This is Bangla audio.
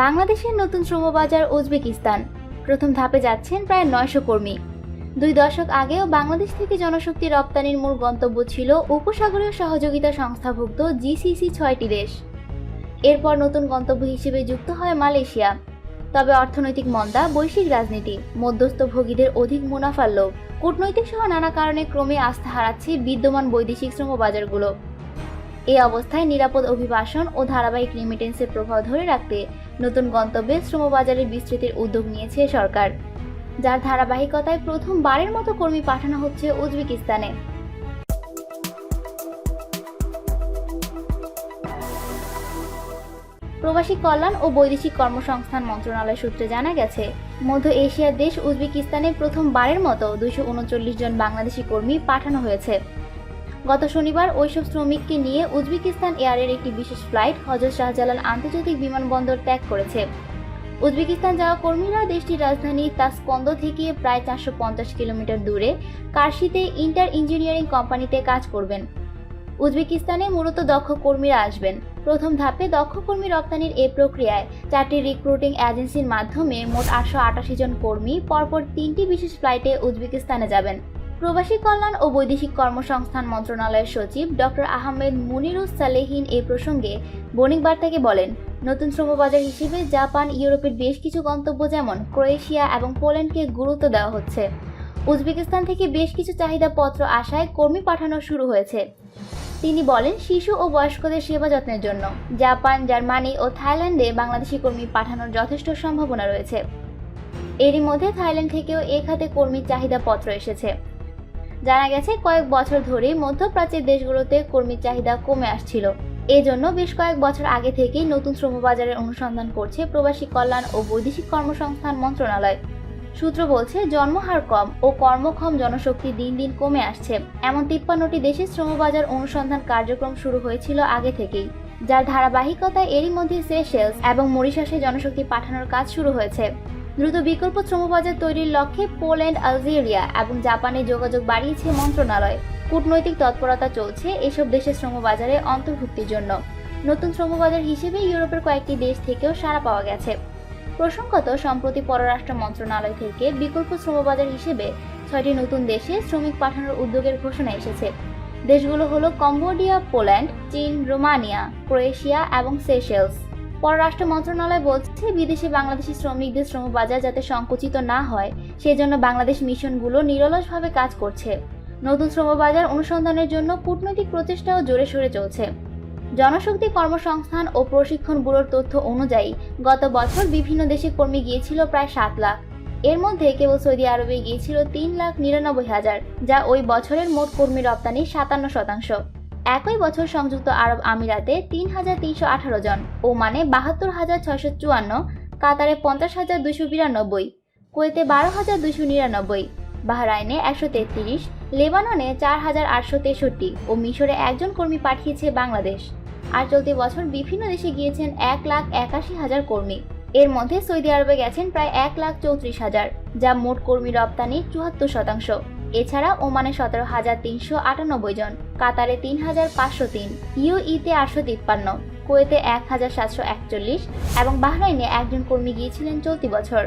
বাংলাদেশের নতুন শ্রমবাজার উজবেকিস্তান। প্রথম ধাপে যাচ্ছেন প্রায় নয়শো কর্মী। দুই দশক আগেও বাংলাদেশ থেকে জনশক্তি রপ্তানির মূল গন্তব্য ছিল উপসাগরীয় সহযোগিতা সংস্থাভুক্ত জিসিসি ছয়টি দেশ। এরপর নতুন গন্তব্য হিসেবে যুক্ত হয় মালয়েশিয়া। তবে অর্থনৈতিক মন্দা, বৈশ্বিক রাজনীতি মধ্যস্থ ভোগীদের অধিক মুনাফার লোভ, কূটনৈতিক সহ নানা কারণে ক্রমে আস্থা হারাচ্ছে বিদ্যমান বৈদেশিক শ্রমবাজারগুলো। এই অবস্থায় নিরাপদ অভিবাসন ও ধারাবাহিক রিমিটেন্সের প্রভাব ধরে রাখতে নতুন গন্তব্যে শ্রমবাজারের বিস্তৃতির উদ্যোগ নিয়েছে সরকার, যার ধারাবাহিকতায় প্রথমবারের মতো কর্মী পাঠানো হচ্ছে উজবেকিস্তানে। প্রবাসী কল্যাণ ও বৈদেশিক কর্মসংস্থান মন্ত্রণালয় সূত্রে জানা গেছে, মধ্য এশিয়ার দেশ উজবেকিস্তানে প্রথমবারের মতো দুইশো উনচল্লিশ জন বাংলাদেশি কর্মী পাঠানো হয়েছে। গত শনিবার ওইসব শ্রমিককে নিয়ে উজবেকিস্তান এয়ারের একটি বিশেষ ফ্লাইট হজরত শাহজালাল আন্তর্জাতিক বিমানবন্দর ত্যাগ করেছে। উজবেকিস্তান যাওয়া কর্মীরা দেশটির রাজধানী তাসকন্দ থেকে প্রায় চারশো পঞ্চাশ কিলোমিটার দূরে কার্শিতে ইন্টার ইঞ্জিনিয়ারিং কোম্পানিতে কাজ করবেন। উজবেকিস্তানে মূলত দক্ষ কর্মীরা আসবেন। প্রথম ধাপে দক্ষ কর্মী রপ্তানির এ প্রক্রিয়ায় চারটি রিক্রুটিং এজেন্সির মাধ্যমে মোট আটশো আটাশি জন কর্মী, পরপর তিনটি বিশেষ ফ্লাইটে উজবেকিস্তানে যাবেন। প্রবাসী কল্যাণ ও বৈদেশিক কর্মসংস্থান মন্ত্রণালয়ের সচিব ডক্টর আহমেদ মুনিরুস সালেহিন এই প্রসঙ্গে বণিক বার্তাকে বলেন, নতুন শ্রমবাজার হিসেবে জাপান, ইউরোপের বেশ কিছু গন্তব্য যেমন ক্রোয়েশিয়া এবং পোল্যান্ডকে গুরুত্ব দেওয়া হচ্ছে। উজবেকিস্তান থেকে বেশ কিছু চাহিদাপত্র আসায় কর্মী পাঠানো শুরু হয়েছে। তিনি বলেন, শিশু ও বয়স্কদের সেবা যত্নের জন্য জাপান, জার্মানি ও থাইল্যান্ডে বাংলাদেশি কর্মী পাঠানোর যথেষ্ট সম্ভাবনা রয়েছে। এরই মধ্যে থাইল্যান্ড থেকেও এ খাতে কর্মীর চাহিদাপত্র এসেছে। জানা গেছে, কয়েক বছর ধরেই মধ্যপ্রাচ্যের দেশগুলোতে কর্মীর চাহিদা কমে আসছিল। এজন্য বেশ কয়েক বছর আগে থেকেই নতুন শ্রমবাজারের অনুসন্ধান করছে প্রবাসী কল্যাণ ও বৈদেশিক কর্মসংস্থান মন্ত্রণালয়। সূত্র বলছে, জন্মহার কম ও কর্মক্ষম জনশক্তি দিন দিন কমে আসছে। এমন তিপ্পান্নটি দেশে শ্রমবাজার অনুসন্ধান কার্যক্রম শুরু হয়েছিল আগে থেকেই, যার ধারাবাহিকতায় এরই মধ্যে সেশেলস এবং মরিশাসে জনশক্তি পাঠানোর কাজ শুরু হয়েছে। দ্রুত বিকল্প শ্রমবাজার তৈরির লক্ষ্যে পোল্যান্ড, আলজেরিয়া এবং জাপানে যোগাযোগ বাড়িয়েছে মন্ত্রণালয়। কূটনৈতিক তৎপরতা চলছে এসব দেশের শ্রমবাজারে অন্তর্ভুক্তির জন্য। নতুন শ্রমবাজার হিসেবে ইউরোপের কয়েকটি দেশ থেকেও সাড়া পাওয়া গেছে। প্রসঙ্গত, সম্প্রতি পররাষ্ট্র মন্ত্রণালয় থেকে বিকল্প শ্রমবাজার হিসেবে ছয়টি নতুন দেশে শ্রমিক পাঠানোর উদ্যোগের ঘোষণা এসেছে। দেশগুলো হলো কম্বোডিয়া, পোল্যান্ড, চীন, রোমানিয়া, ক্রোয়েশিয়া এবং সেশেলস। পররাষ্ট্র মন্ত্রণালয় বলছে, বিদেশে বাংলাদেশি শ্রমিকদের শ্রমবাজার যাতে সংকুচিত না হয়, সেজন্য বাংলাদেশ মিশনগুলো নিরলসভাবে কাজ করছে। নতুন শ্রমবাজার অনুসন্ধানের জন্য কূটনৈতিক প্রচেষ্টাও জোরে সোরে চলছে। জনশক্তি কর্মসংস্থান ও প্রশিক্ষণ ব্যুরোর তথ্য অনুযায়ী, গত বছর বিভিন্ন দেশে কর্মী গিয়েছিল প্রায় সাত লাখ। এর মধ্যে কেবল সৌদি আরবে গিয়েছিল তিন লাখ নিরানব্বই হাজার, যা ওই বছরের মোট কর্মী রপ্তানির সাতান্ন শতাংশ। একই বছর সংযুক্ত আরব আমিরাতে তিন হাজার তিনশো আঠারো জন ওমানে বাহাত্তর হাজার ছয়শো চুয়ান্ন, কাতারে পঞ্চাশ হাজার দুশো বিরানব্বই, কুয়েতে বারো হাজার দুশো নিরানব্বই, বাহরাইনে একশো তেত্রিশ, লেবাননে চার হাজার আটশো তেষট্টি ও মিশরে একজন কর্মী পাঠিয়েছে বাংলাদেশ। আর চলতি বছর বিভিন্ন দেশে গিয়েছেন এক লাখ একাশি হাজার কর্মী। এর মধ্যে সৌদি আরবে গেছেন প্রায় এক লাখ চৌত্রিশ হাজার, যা মোট কর্মী রপ্তানির চুয়াত্তর শতাংশ। এছাড়া ওমানে সতেরো হাজার তিনশো আটানব্বই জন, কাতারে তিন হাজার পাঁচশো তিন ইউইতে আটশো তিপ্পান্ন, কুয়েতে এক হাজার সাতশো একচল্লিশ এবং বাহরাইনে একজন কর্মী গিয়েছিলেন চলতি বছর।